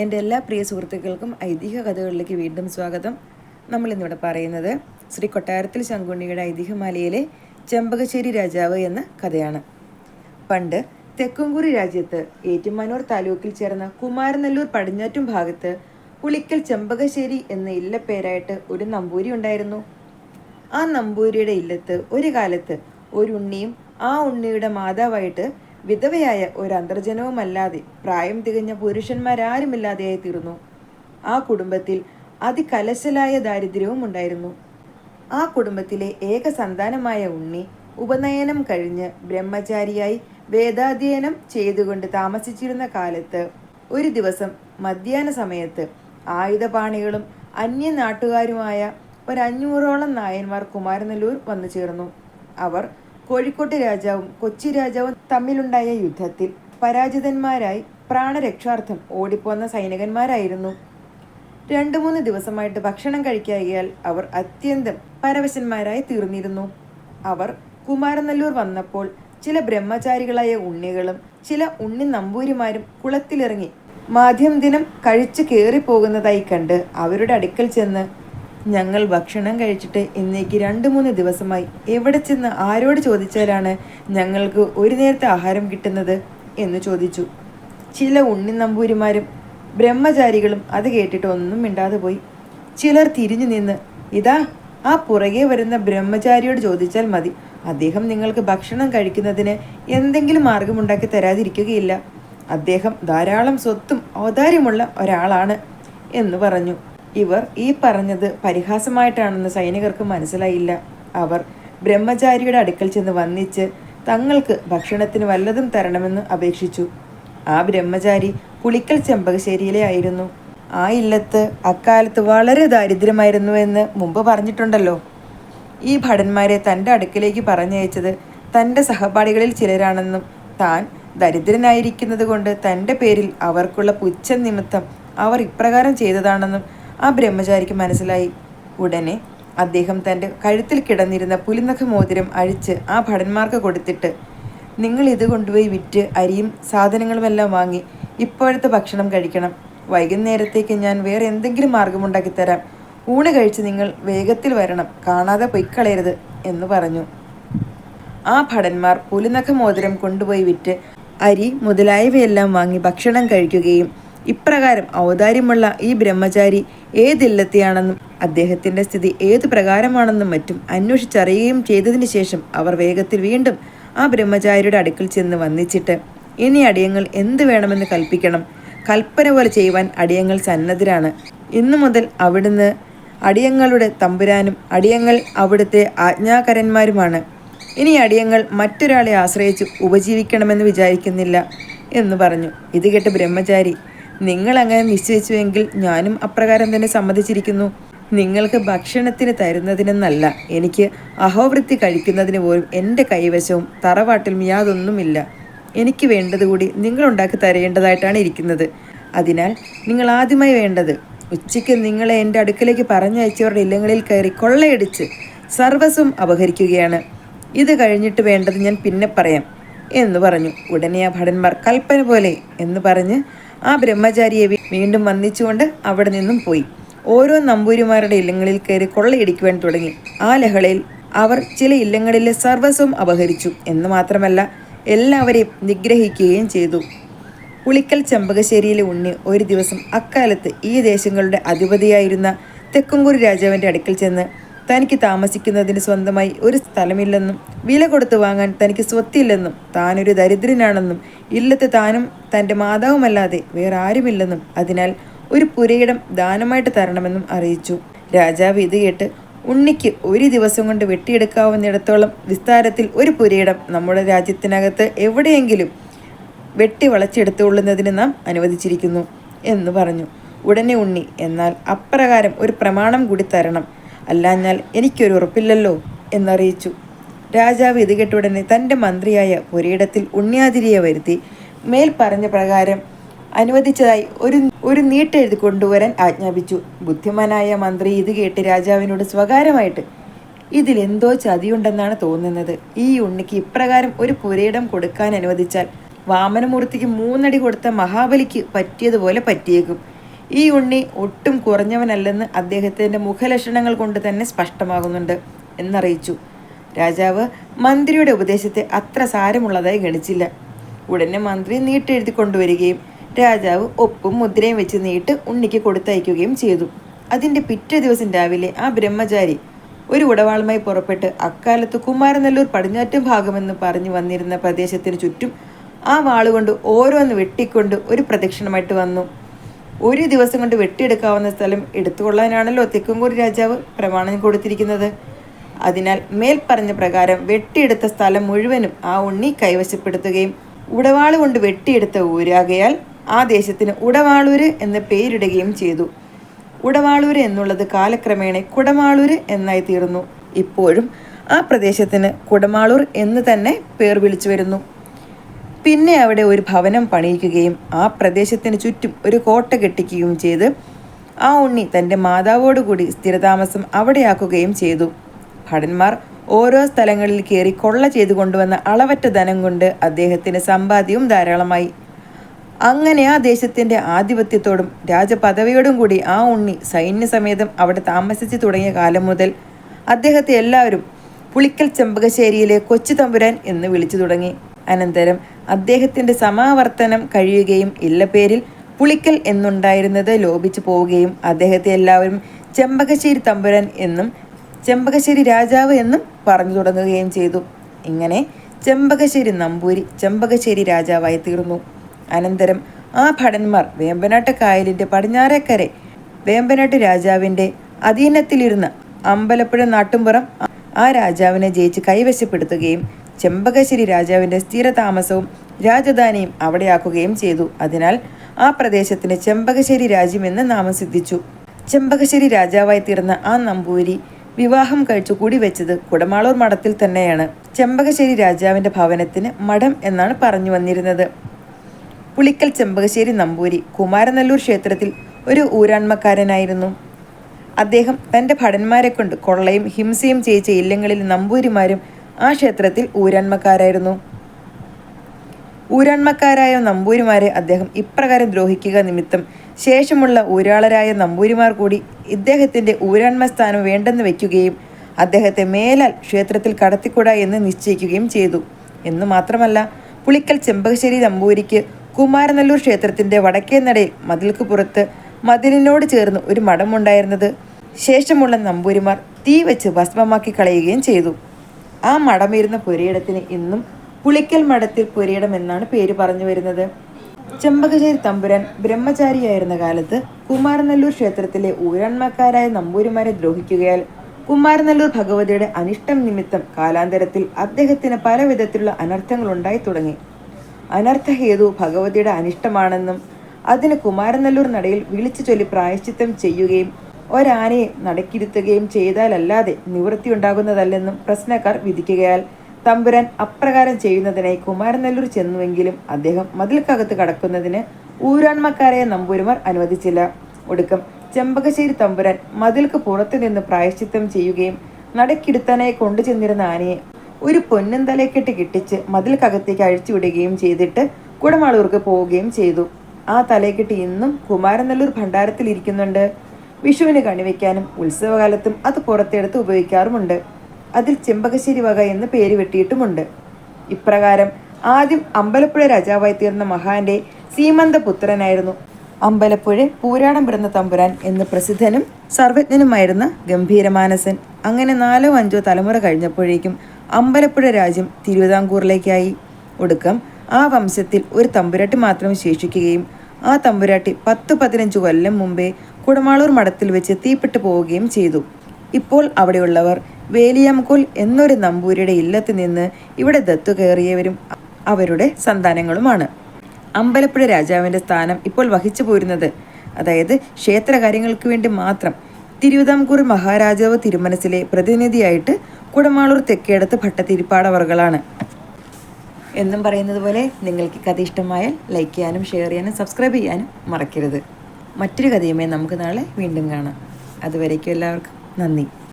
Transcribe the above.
എന്റെ എല്ലാ പ്രിയ സുഹൃത്തുക്കൾക്കും ഐതിഹ്യ കഥകളിലേക്ക് വീണ്ടും സ്വാഗതം. നമ്മൾ ഇന്നിവിടെ പറയുന്നത് ശ്രീ കൊട്ടാരത്തിൽ ശങ്കുണ്ണിയുടെ ഐതിഹ്യമാലയിലെ ചെമ്പകശ്ശേരി രാജാവ് എന്ന കഥയാണ്. പണ്ട് തെക്കുംകുറി രാജ്യത്ത് ഏറ്റുമാനൂർ താലൂക്കിൽ ചേർന്ന കുമാരനെല്ലൂർ പടിഞ്ഞാറ്റും ഭാഗത്ത് പുളിക്കൽ ചെമ്പകശ്ശേരി എന്ന ഇല്ലപ്പേരായിട്ട് ഒരു നമ്പൂരി ഉണ്ടായിരുന്നു. ആ നമ്പൂരിയുടെ ഇല്ലത്ത് ഒരു കാലത്ത് ഒരു ഉണ്ണിയും ആ ഉണ്ണിയുടെ മാതാവായിട്ട് വിധവയായ ഒരു അന്തർജനവുമല്ലാതെ പ്രായം തികഞ്ഞ പുരുഷന്മാരാരുമില്ലാതെയായി തീർന്നു ആ കുടുംബത്തിൽ അതികലശലായ ദാരിദ്ര്യവും ഉണ്ടായിരുന്നു ആ കുടുംബത്തിലെ ഏക സന്താനമായ ഉണ്ണി ഉപനയനം കഴിഞ്ഞ് ബ്രഹ്മചാരിയായി വേദാധ്യയനം ചെയ്തുകൊണ്ട് താമസിച്ചിരുന്ന കാലത്ത് ഒരു ദിവസം മധ്യാഹ്ന സമയത്ത് ആയുധപാണികളും അന്യ നാട്ടുകാരുമായ ഒരഞ്ഞൂറോളം നായന്മാർ കുമാരനല്ലൂർ വന്നു ചേർന്നു അവർ കോഴിക്കോട്ട് രാജാവും കൊച്ചി രാജാവും തമ്മിലുണ്ടായ യുദ്ധത്തിൽ പരാജിതന്മാരായി പ്രാണരക്ഷാർത്ഥം ഓടിപ്പോന്ന സൈനികന്മാരായിരുന്നു. രണ്ടു മൂന്ന് ദിവസമായിട്ട് ഭക്ഷണം കഴിക്കാകിയാൽ അവർ അത്യന്തം പരവശന്മാരായി തീർന്നിരുന്നു. അവർ കുമാരനല്ലൂർ വന്നപ്പോൾ ചില ബ്രഹ്മചാരികളായ ഉണ്ണികളും ചില ഉണ്ണി നമ്പൂരിമാരും കുളത്തിലിറങ്ങി മാധ്യം ദിനം കഴിച്ചു കയറിപ്പോകുന്നതായി കണ്ട് അവരുടെ അടുക്കൽ ചെന്ന് ഞങ്ങൾ ഭക്ഷണം കഴിച്ചിട്ട് ഇന്നേക്ക് രണ്ട് മൂന്ന് ദിവസമായി. എവിടെ ചെന്ന് ആരോട് ചോദിച്ചാലാണ് ഞങ്ങൾക്ക് ഒരു നേരത്തെ ആഹാരം കിട്ടുന്നത് എന്ന് ചോദിച്ചു. ചില ഉണ്ണി നമ്പൂരിമാരും ബ്രഹ്മചാരികളും അത് കേട്ടിട്ട് ഒന്നും മിണ്ടാതെ പോയി. ചിലർ തിരിഞ്ഞു നിന്ന് ഇതാ ആ പുറകെ വരുന്ന ബ്രഹ്മചാരിയോട് ചോദിച്ചാൽ മതി. അദ്ദേഹം നിങ്ങൾക്ക് ഭക്ഷണം കഴിക്കുന്നതിന് എന്തെങ്കിലും മാർഗമുണ്ടാക്കി തരാതിരിക്കുകയില്ല. അദ്ദേഹം ധാരാളം സ്വത്തും ഔദാര്യമുള്ള ഒരാളാണ് എന്ന് പറഞ്ഞു. ഇവർ ഈ പറഞ്ഞത് പരിഹാസമായിട്ടാണെന്ന് സൈനികർക്ക് മനസ്സിലായില്ല. അവർ ബ്രഹ്മചാരിയുടെ അടുക്കൽ ചെന്ന് വന്നിച്ച് തങ്ങൾക്ക് ഭക്ഷണത്തിന് വല്ലതും തരണമെന്ന് അപേക്ഷിച്ചു. ആ ബ്രഹ്മചാരി പുളിക്കൽ ചെമ്പകശ്ശേരിയിലെ ആയിരുന്നു. ആ ഇല്ലത്ത് അക്കാലത്ത് വളരെ ദാരിദ്ര്യമായിരുന്നു എന്ന് മുമ്പ് പറഞ്ഞിട്ടുണ്ടല്ലോ. ഈ ഭടന്മാരെ തന്റെ അടുക്കിലേക്ക് പറഞ്ഞയച്ചത് തന്റെ സഹപാഠികളിൽ ചിലരാണെന്നും താൻ ദരിദ്രനായിരിക്കുന്നത് കൊണ്ട് തന്റെ പേരിൽ അവർക്കുള്ള പുച്ഛ നിമിത്തം അവർ ഇപ്രകാരം ചെയ്തതാണെന്നും ആ ബ്രഹ്മചാരിക്ക് മനസ്സിലായി. ഉടനെ അദ്ദേഹം തന്റെ കഴുത്തിൽ കിടന്നിരുന്ന പുലിനഖ മോതിരം അഴിച്ച് ആ ഭടന്മാർക്ക് കൊടുത്തിട്ട് നിങ്ങൾ ഇത് കൊണ്ടുപോയി വിറ്റ് അരിയും സാധനങ്ങളുമെല്ലാം വാങ്ങി ഇപ്പോഴത്തെ ഭക്ഷണം കഴിക്കണം. വൈകുന്നേരത്തേക്ക് ഞാൻ വേറെ എന്തെങ്കിലും മാർഗമുണ്ടാക്കി തരാം. ഊണ് കഴിച്ച് നിങ്ങൾ വേഗത്തിൽ വരണം. കാണാതെ പൊയ്ക്കളയരുത് എന്ന് പറഞ്ഞു. ആ ഭടന്മാർ പുലിനഖ മോതിരം കൊണ്ടുപോയി വിറ്റ് അരി മുതലായവയെല്ലാം വാങ്ങി ഭക്ഷണം കഴിക്കുകയും ഇപ്രകാരം ഔദാര്യമുള്ള ഈ ബ്രഹ്മചാരി ഏതില്ലത്തെയാണെന്നും അദ്ദേഹത്തിന്റെ സ്ഥിതി ഏതു പ്രകാരമാണെന്നും മറ്റും അന്വേഷിച്ചറിയുകയും ചെയ്തതിനു ശേഷം അവർ വേഗത്തിൽ വീണ്ടും ആ ബ്രഹ്മചാരിയുടെ അടുക്കൽ ചെന്ന് വന്നിച്ചിട്ട് ഇനി അടിയങ്ങൾ എന്ത് വേണമെന്ന് കൽപ്പിക്കണം? കൽപ്പന പോലെ ചെയ്യുവാൻ അടിയങ്ങൾ സന്നദ്ധരാണ്. ഇന്നു മുതൽ അവിടുന്ന് അടിയങ്ങളുടെ തമ്പുരാനും അടിയങ്ങൾ അവിടുത്തെ ആജ്ഞാകരന്മാരുമാണ്. ഇനി അടിയങ്ങൾ മറ്റൊരാളെ ആശ്രയിച്ച് ഉപജീവിക്കണമെന്ന് വിചാരിക്കുന്നില്ല എന്ന് പറഞ്ഞു. ഇത് കേട്ട് ബ്രഹ്മചാരി നിങ്ങൾ അങ്ങനെ നിശ്ചയിച്ചുവെങ്കിൽ ഞാനും അപ്രകാരം തന്നെ സമ്മതിച്ചിരിക്കുന്നു. നിങ്ങൾക്ക് ഭക്ഷണത്തിന് തരുന്നതിനെന്നല്ല എനിക്ക് അഹോവൃത്തി കഴിക്കുന്നതിന് പോലും എന്റെ കൈവശവും തറവാട്ടിലും യാതൊന്നുമില്ല. എനിക്ക് വേണ്ടത് കൂടി നിങ്ങളുണ്ടാക്കി തരേണ്ടതായിട്ടാണ് ഇരിക്കുന്നത്. അതിനാൽ നിങ്ങൾ ആദ്യമായി വേണ്ടത് ഉച്ചയ്ക്ക് നിങ്ങളെ എന്റെ അടുക്കലേക്ക് പറഞ്ഞയച്ചവരുടെ ഇല്ലങ്ങളിൽ കയറി കൊള്ളയടിച്ച് സർവസ്വം അപഹരിക്കുകയാണ്. ഇത് കഴിഞ്ഞിട്ട് വേണ്ടത് ഞാൻ പിന്നെ പറയാം എന്ന് പറഞ്ഞു. ഉടനെ ആ ഭടന്മാർ കൽപ്പന പോലെ എന്ന് പറഞ്ഞ് ആ ബ്രഹ്മചാരിയെ വീണ്ടും വന്നിച്ചുകൊണ്ട് അവിടെ നിന്നും പോയി. ഓരോ നമ്പൂരിമാരുടെ ഇല്ലങ്ങളിൽ കയറി കൊള്ളയടിക്കുവാൻ തുടങ്ങി. ആ ലഹളയിൽ അവർ ചില ഇല്ലങ്ങളിലെ സർവസ്വം അപഹരിച്ചു എന്ന് മാത്രമല്ല എല്ലാവരെയും നിഗ്രഹിക്കുകയും ചെയ്തു. പുളിക്കൽ ചെമ്പകശ്ശേരിയിലെ ഉണ്ണി ഒരു ദിവസം അക്കാലത്ത് ഈ ദേശങ്ങളുടെ അധിപതിയായിരുന്ന തെക്കുംകൂർ രാജാവിന്റെ അടുക്കൽ ചെന്ന് തനിക്ക് താമസിക്കുന്നതിന് സ്വന്തമായി ഒരു സ്ഥലമില്ലെന്നും വില കൊടുത്ത് വാങ്ങാൻ തനിക്ക് സ്വത്തില്ലെന്നും താനൊരു ദരിദ്രനാണെന്നും ഇല്ലത്ത് താനും തന്റെ മാതാവുമല്ലാതെ വേറെ ആരുമില്ലെന്നും അതിനാൽ ഒരു പുരയിടം ദാനമായിട്ട് തരണമെന്നും അറിയിച്ചു. രാജാവ് ഇത് കേട്ട് ഉണ്ണിക്ക് ഒരു ദിവസം കൊണ്ട് വെട്ടിയെടുക്കാവുന്നിടത്തോളം വിസ്താരത്തിൽ ഒരു പുരയിടം നമ്മുടെ രാജ്യത്തിനകത്ത് എവിടെയെങ്കിലും വെട്ടി വളച്ചെടുത്തുകൊള്ളുന്നതിന് നാം അനുവദിച്ചിരിക്കുന്നു എന്ന് പറഞ്ഞു. ഉടനെ ഉണ്ണി എന്നാൽ അപ്രകാരം ഒരു പ്രമാണം കൂടി തരണം. അല്ലാഞ്ഞാൽ എനിക്കൊരു ഉറപ്പില്ലല്ലോ എന്നറിയിച്ചു. രാജാവ് ഇത് കേട്ടുടനെ തന്റെ മന്ത്രിയായ പുരയിടത്തിൽ ഉണ്ണിയാതിരിയെ വരുത്തി മേൽ പറഞ്ഞ പ്രകാരം അനുവദിച്ചതായി ഒരു ഒരു നീട്ടെഴുതി കൊണ്ടുവരാൻ ആജ്ഞാപിച്ചു. ബുദ്ധിമാനായ മന്ത്രി ഇത് കേട്ട് രാജാവിനോട് സ്വകാര്യമായിട്ട് ഇതിലെന്തോ ചതിയുണ്ടെന്നാണ് തോന്നുന്നത്. ഈ ഉണ്ണിക്ക് ഇപ്രകാരം ഒരു പുരയിടം കൊടുക്കാൻ അനുവദിച്ചാൽ വാമനമൂർത്തിക്ക് മൂന്നടി കൊടുത്ത മഹാബലിക്ക് പറ്റിയതുപോലെ പറ്റിയേക്കും. ഈ ഉണ്ണി ഒട്ടും കുറഞ്ഞവനല്ലെന്ന് അദ്ദേഹത്തിന്റെ മുഖലക്ഷണങ്ങൾ കൊണ്ട് തന്നെ സ്പഷ്ടമാകുന്നുണ്ട് എന്നറിയിച്ചു. രാജാവ് മന്ത്രിയുടെ ഉപദേശത്തെ അത്ര സാരമുള്ളതായി ഗണിച്ചില്ല. ഉടനെ മന്ത്രി നീട്ടെഴുതി കൊണ്ടുവരികയും രാജാവ് ഒപ്പും മുദ്രയും വെച്ച് നീട്ട് ഉണ്ണിക്ക് കൊടുത്തയക്കുകയും ചെയ്തു. അതിന്റെ പിറ്റേ ദിവസം രാവിലെ ആ ബ്രഹ്മചാരി ഒരു ഉടവാളുമായി പുറപ്പെട്ട് അക്കാലത്ത് കുമാരനെല്ലൂർ പടിഞ്ഞാറ്റ് ഭാഗമെന്ന് പറഞ്ഞു വന്നിരുന്ന പ്രദേശത്തിന് ചുറ്റും ആ വാളുകൊണ്ട് ഓരോന്ന് വെട്ടിക്കൊണ്ട് ഒരു പ്രദക്ഷിണമായിട്ട് വന്നു. ഒരു ദിവസം കൊണ്ട് വെട്ടിയെടുക്കാവുന്ന സ്ഥലം എടുത്തുകൊള്ളാനാണല്ലോ തെക്കുംകൂടി രാജാവ് പ്രമാണം കൊടുത്തിരിക്കുന്നത്. അതിനാൽ മേൽപ്പറഞ്ഞ പറഞ്ഞ പ്രകാരം വെട്ടിയെടുത്ത സ്ഥലം മുഴുവനും ആ ഉണ്ണി കൈവശപ്പെടുത്തുകയും ഉടവാൾ കൊണ്ട് വെട്ടിയെടുത്ത ഊരാകയാൽ ആ ദേശത്തിന് ഉടവാളൂര് എന്ന് പേരിടുകയും ചെയ്തു. ഉടവാളൂര് എന്നുള്ളത് കാലക്രമേണ കുടമാളൂര് എന്നായി തീർന്നു. ഇപ്പോഴും ആ പ്രദേശത്തിന് കുടമാളൂർ എന്ന് തന്നെ പേർ വിളിച്ചു വരുന്നു. പിന്നെ അവിടെ ഒരു ഭവനം പണിയിക്കുകയും ആ പ്രദേശത്തിന് ചുറ്റും ഒരു കോട്ട കെട്ടിക്കുകയും ചെയ്ത് ആ ഉണ്ണി തന്റെ മാതാവോടുകൂടി സ്ഥിരതാമസം അവിടെയാക്കുകയും ചെയ്തു. ഭടന്മാർ ഓരോ സ്ഥലങ്ങളിൽ കയറി കൊള്ള ചെയ്തു കൊണ്ടുവന്ന അളവറ്റ ധനം കൊണ്ട് അദ്ദേഹത്തിന് സമ്പാദ്യവും ധാരാളമായി. അങ്ങനെ ആ ദേശത്തിന്റെ ആധിപത്യത്തോടും രാജപദവിയോടും കൂടി ആ ഉണ്ണി സൈന്യസമേതം അവിടെ താമസിച്ചു തുടങ്ങിയ കാലം മുതൽ അദ്ദേഹത്തെ എല്ലാവരും പുളിക്കൽ ചെമ്പകശ്ശേരിയിലെ കൊച്ചു തമ്പുരാൻ എന്ന് വിളിച്ചു തുടങ്ങി. അനന്തരം അദ്ദേഹത്തിന്റെ സമാവർത്തനം കഴിയുകയും ഇല്ലപ്പേരിൽ പുളിക്കൽ എന്നുണ്ടായിരുന്നത് ലോപിച്ചു പോവുകയും അദ്ദേഹത്തെ എല്ലാവരും ചെമ്പകശ്ശേരി തമ്പുരാൻ എന്നും ചെമ്പകശ്ശേരി രാജാവ് എന്നും പറഞ്ഞു തുടങ്ങുകയും ചെയ്തു. ഇങ്ങനെ ചെമ്പകശ്ശേരി നമ്പൂരി ചെമ്പകശ്ശേരി രാജാവായി തീർന്നു. അനന്തരം ആ ഭടന്മാർ വേമ്പനാട്ട് കായലിന്റെ പടിഞ്ഞാറേക്കരെ വേമ്പനാട്ട് രാജാവിന്റെ അധീനത്തിലിരുന്ന അമ്പലപ്പുഴ നാട്ടുംപുറം ആ രാജാവിനെ ജയിച്ച് കൈവശപ്പെടുത്തുകയും ചെമ്പകശ്ശേരി രാജാവിന്റെ സ്ഥിരതാമസവും രാജധാനിയും അവിടെയാക്കുകയും ചെയ്തു. അതിനാൽ ആ പ്രദേശത്തിന് ചെമ്പകശ്ശേരി രാജ്യമെന്ന് നാമം സിദ്ധിച്ചു. ചെമ്പകശ്ശേരി രാജാവായി തീർന്ന ആ നമ്പൂരി വിവാഹം കഴിച്ചു കൂടി വെച്ചത് കുടമാളൂർ മഠത്തിൽ തന്നെയാണ്. ചെമ്പകശ്ശേരി രാജാവിന്റെ ഭവനത്തിന് മഠം എന്നാണ് പറഞ്ഞു വന്നിരുന്നത്. പുളിക്കൽ ചെമ്പകശ്ശേരി നമ്പൂരി കുമാരനല്ലൂർ ക്ഷേത്രത്തിൽ ഒരു ഊരാൺമക്കാരനായിരുന്നു അദ്ദേഹം തന്റെ ഭടന്മാരെ കൊണ്ട് കൊള്ളയും ഹിംസയും ചെയ്യിച്ച ഇല്ലങ്ങളിൽ നമ്പൂരിമാരും ആ ക്ഷേത്രത്തിൽ ഊരാന്മക്കാരായിരുന്നു. ഊരാന്മക്കാരായ നമ്പൂരിമാരെ അദ്ദേഹം ഇപ്രകാരം ദ്രോഹിക്കുക നിമിത്തം ശേഷമുള്ള ഊരാളരായ നമ്പൂരിമാർ കൂടി ഇദ്ദേഹത്തിന്റെ ഊരാന്മ സ്ഥാനം വേണ്ടെന്ന് വയ്ക്കുകയും അദ്ദേഹത്തെ മേലാൽ ക്ഷേത്രത്തിൽ കടത്തിക്കൂടാ എന്ന് നിശ്ചയിക്കുകയും ചെയ്തു. എന്നു മാത്രമല്ല പുളിക്കൽ ചെമ്പകശ്ശേരി നമ്പൂരിക്ക് കുമാരനല്ലൂർ ക്ഷേത്രത്തിന്റെ വടക്കേ നടയിൽ മതിൽക്ക് പുറത്ത് മതിലിനോട് ചേർന്ന് ഒരു മഠമുണ്ടായിരുന്നത്. ശേഷമുള്ള നമ്പൂരിമാർ തീ വെച്ച് ഭസ്മമാക്കി കളയുകയും ചെയ്തു. ആ മഠമിരുന്ന പുരയിടത്തിന് ഇന്നും പുളിക്കൽ മഠത്തിൽ പുരയിടം എന്നാണ് പേര് പറഞ്ഞു വരുന്നത്. ചെമ്പകശ്ശേരി തമ്പുരാൻ ബ്രഹ്മചാരിയായിരുന്ന കാലത്ത് കുമാരനല്ലൂർ ക്ഷേത്രത്തിലെ ഊരാൺമക്കാരായ നമ്പൂരിമാരെ ദ്രോഹിക്കുകയാൽ കുമാരനല്ലൂർ ഭഗവതിയുടെ അനിഷ്ടം നിമിത്തം കാലാന്തരത്തിൽ അദ്ദേഹത്തിന് പല വിധത്തിലുള്ള അനർത്ഥങ്ങൾ ഉണ്ടായി തുടങ്ങി. അനർത്ഥഹേതു ഭഗവതിയുടെ അനിഷ്ടമാണെന്നും അതിന് കുമാരനല്ലൂർ നടയിൽ വിളിച്ചു ചൊല്ലി പ്രായശ്ചിത്തം ചെയ്യുകയും ഒരാനയെ നടക്കിരുത്തുകയും ചെയ്താലല്ലാതെ നിവൃത്തിയുണ്ടാകുന്നതല്ലെന്നും പ്രശ്നക്കാർ വിധിക്കുകയാൽ തമ്പുരാൻ അപ്രകാരം ചെയ്യുന്നതിനായി കുമാരനെല്ലൂർ ചെന്നുവെങ്കിലും അദ്ദേഹം മതിൽക്കകത്ത് കടക്കുന്നതിന് ഊരാൺമക്കാരായ നമ്പൂരിമാർ അനുവദിച്ചില്ല. ഒടുക്കം ചെമ്പകശ്ശേരി തമ്പുരാൻ മതിൽക്ക് പുറത്തു നിന്ന് പ്രായശ്ചിത്തം ചെയ്യുകയും നടക്കിടുത്താനായി കൊണ്ടുചെന്നിരുന്ന ആനയെ ഒരു പൊന്നും തലക്കെട്ട് കിട്ടിച്ച് മതിൽക്കകത്തേക്ക് അഴിച്ചുവിടുകയും ചെയ്തിട്ട് കുടമാളൂർക്ക് പോവുകയും ചെയ്തു. ആ തലക്കെട്ട് ഇന്നും കുമാരനെല്ലൂർ ഭണ്ഡാരത്തിൽ ഇരിക്കുന്നുണ്ട് വിഷുവിന് കണിവയ്ക്കാനും ഉത്സവകാലത്തും അത് പുറത്തെടുത്ത് ഉപയോഗിക്കാറുമുണ്ട്. അതിൽ ചെമ്പകശ്ശേരി വക എന്ന് പേര് വെട്ടിയിട്ടുമുണ്ട്. ഇപ്രകാരം ആദ്യം അമ്പലപ്പുഴ രാജാവായി തീർന്ന മഹാന്റെ സീമന്ത പുത്രനായിരുന്നു അമ്പലപ്പുഴ പൂരാടം പിറന്ന തമ്പുരാൻ എന്ന് പ്രസിദ്ധനും സർവജ്ഞനുമായിരുന്ന ഗംഭീരമാനസൻ അങ്ങനെ നാലോ അഞ്ചോ തലമുറ കഴിഞ്ഞപ്പോഴേക്കും അമ്പലപ്പുഴ രാജ്യം തിരുവിതാംകൂറിലേക്കായി. ഒടുക്കം ആ വംശത്തിൽ ഒരു തമ്പുരാട്ടി മാത്രം ശേഷിക്കുകയും ആ തമ്പുരാട്ടി പത്ത് പതിനഞ്ച് കൊല്ലം മുമ്പേ കുടമാളൂർ മഠത്തിൽ വെച്ച് തീപ്പെട്ടു പോവുകയും ചെയ്തു. ഇപ്പോൾ അവിടെയുള്ളവർ വേലിയാംകോൽ എന്നൊരു നമ്പൂരിയുടെ ഇല്ലത്ത് നിന്ന് ഇവിടെ ദത്തു കയറിയവരും അവരുടെ സന്താനങ്ങളുമാണ്. അമ്പലപ്പുഴ രാജാവിന്റെ സ്ഥാനം ഇപ്പോൾ വഹിച്ചു പോരുന്നത്. അതായത് ക്ഷേത്രകാര്യങ്ങൾക്ക് വേണ്ടി മാത്രം. തിരുവിതാംകൂർ മഹാരാജാവ് തിരുമനസിലെ പ്രതിനിധിയായിട്ട് കുടമാളൂർ തെക്കേടത്ത് ഭട്ടതിരിപ്പാടവർകളാണ്. എന്നും പറയുന്നത് പോലെ നിങ്ങൾക്ക് കഥ ഇഷ്ടമായാൽ ലൈക്ക് ചെയ്യാനും ഷെയർ ചെയ്യാനും സബ്സ്ക്രൈബ് ചെയ്യാനും മറക്കരുത്. മറ്റൊരു കഥയുമായി നമുക്ക് നാളെ വീണ്ടും കാണാം. അതുവരേക്കും എല്ലാവർക്കും നന്ദി.